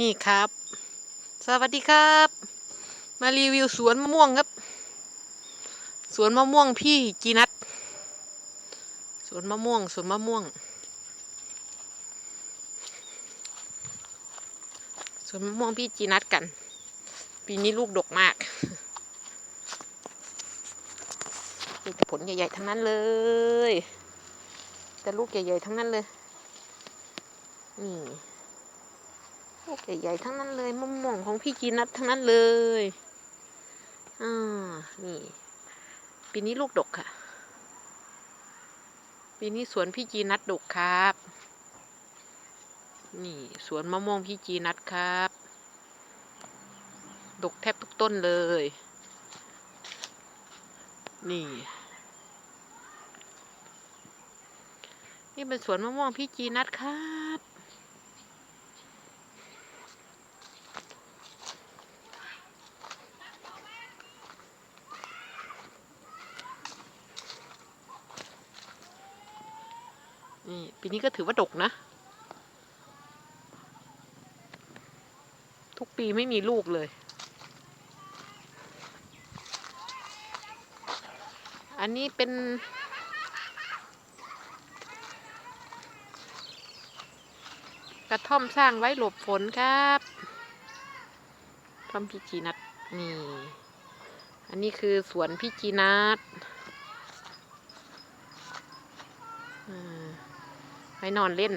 นี่ครับ สวัสดีครับ มารีวิวสวนมะม่วงครับ สวนมะม่วงพี่จีนัทสวนมะม่วงสวนมะม่วง สวนมะม่วงพี่จีนัทกัน ปีนี้ลูกดกมากมีแต่ผลใหญ่ๆทั้งนั้นเลย แต่ลูกใหญ่ๆทั้งนั้นเลย นี่ ลูกใหญ่ๆทั้งนั้นเลยมะม่วงของพี่จีนัททั้งนั้นเลยอ่านี่ ปีนี้ลูกดกค่ะ ปีนี้สวนพี่จีนัทดกครับ นี่สวนมะม่วงพี่จีนัทครับ ดกแทบทุกต้นเลย นี่นี่เป็นสวนมะม่วงพี่จีนัทครับ นี่ปีนี้ก็ถือว่าดกนะ ทุกปีไม่มีลูกเลย อันนี้เป็น กระท่อมสร้างไว้หลบฝนครับท่อมพี่จีนัทนี่ อันนี้คือสวนพี่จีนัทอ่า ไว้นอนเล่น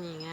นี่ไง